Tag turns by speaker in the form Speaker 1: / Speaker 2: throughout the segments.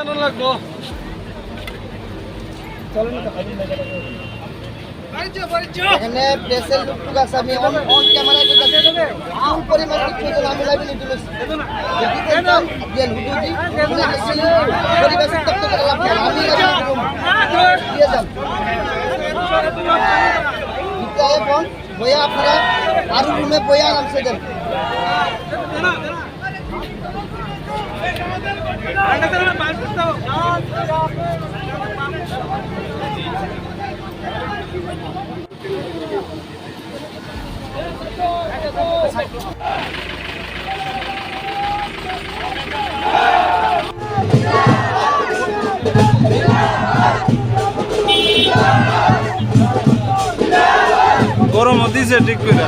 Speaker 1: কেন লাগবো?
Speaker 2: এখানে প্রেসের লুকটুক আছে আমি অন অন ক্যামেরায় দেখতে ফুল পরিমাণ জন আমি লাইভে নিতে লইছি দেখি দিয়ান হুদুজি গেছিল পরিবেশ উত্তপ্ত করে লাভ আমি দিয়ে যান এখন বইয়া আপনারা আরও রুমে বইয়া আরামসে দেন
Speaker 1: গরম দিছে ঠিক করে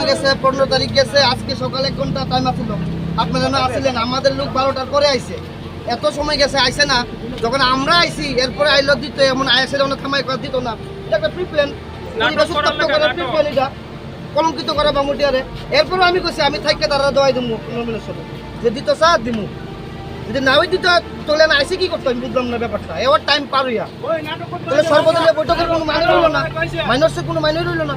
Speaker 2: সময় গেছে পনেরো তারিখ গেছে আজকে সকালে এক ঘণ্টা টাইম আছিল আপনারা না আসলেন আমাদের লোক বারোটার পরে আইছে। এত সময় গেছে আইছে না। যখন আমরা আইছি এরপরে আইলো দিত এমন আইসে যখন থামাই করা দিত না। একটা কলঙ্কিত করা বামুটিয়ারে এরপরে আমি কইছি আমি তারা দেওয়াই দিমু নমিনেশনে যে দিত চা দিমু। যদি নাও দিত তাহলে না আইসে কি করতো? আমি বুঝলাম না ব্যাপারটা। এবার টাইম পার হইয়া। তাহলে সর্বদলীয় বৈঠকের কোনো মানে রইল না। মাইনসের কোনো মানে রইল না।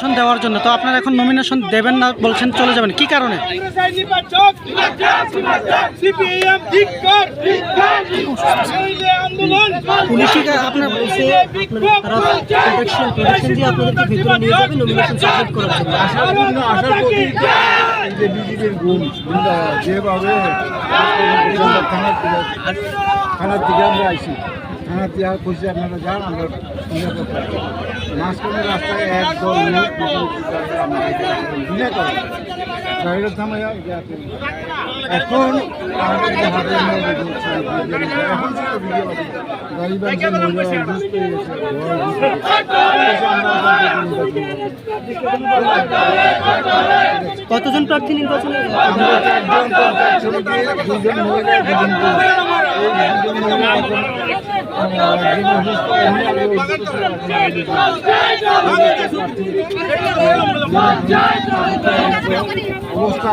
Speaker 3: নমিনেশন দেওয়ার জন্য তো আপনারা এখন নমিনেশন দেবেন না বলছেন চলে যাবেন কি কারণে? পুলিশ আপনার বলছে আপনারা প্রোটেকশন প্রোটেকশন দিয়ে আপনাদেরকে ভিতরে নিয়ে যাবে নমিনেশন সাবমিট করার জন্য?
Speaker 4: আসার পর যে বিজেপির গুণ যেভাবে থানার থেকে আমরা আইছি। থানার থেকে কইছি আপনারা যান আমরা মাঝখানে রাস্তায় এক দল করে ইয়াতে। এখন যে মহিলা হয়ে গেছে। হয়ে
Speaker 3: কতজন প্রার্থী নির্বাচনে?
Speaker 4: আমরা চারজন পঞ্চায়েত দুজন মহিলা, দুজন পুরুষ। এই দুজন মহিলা অবস্থা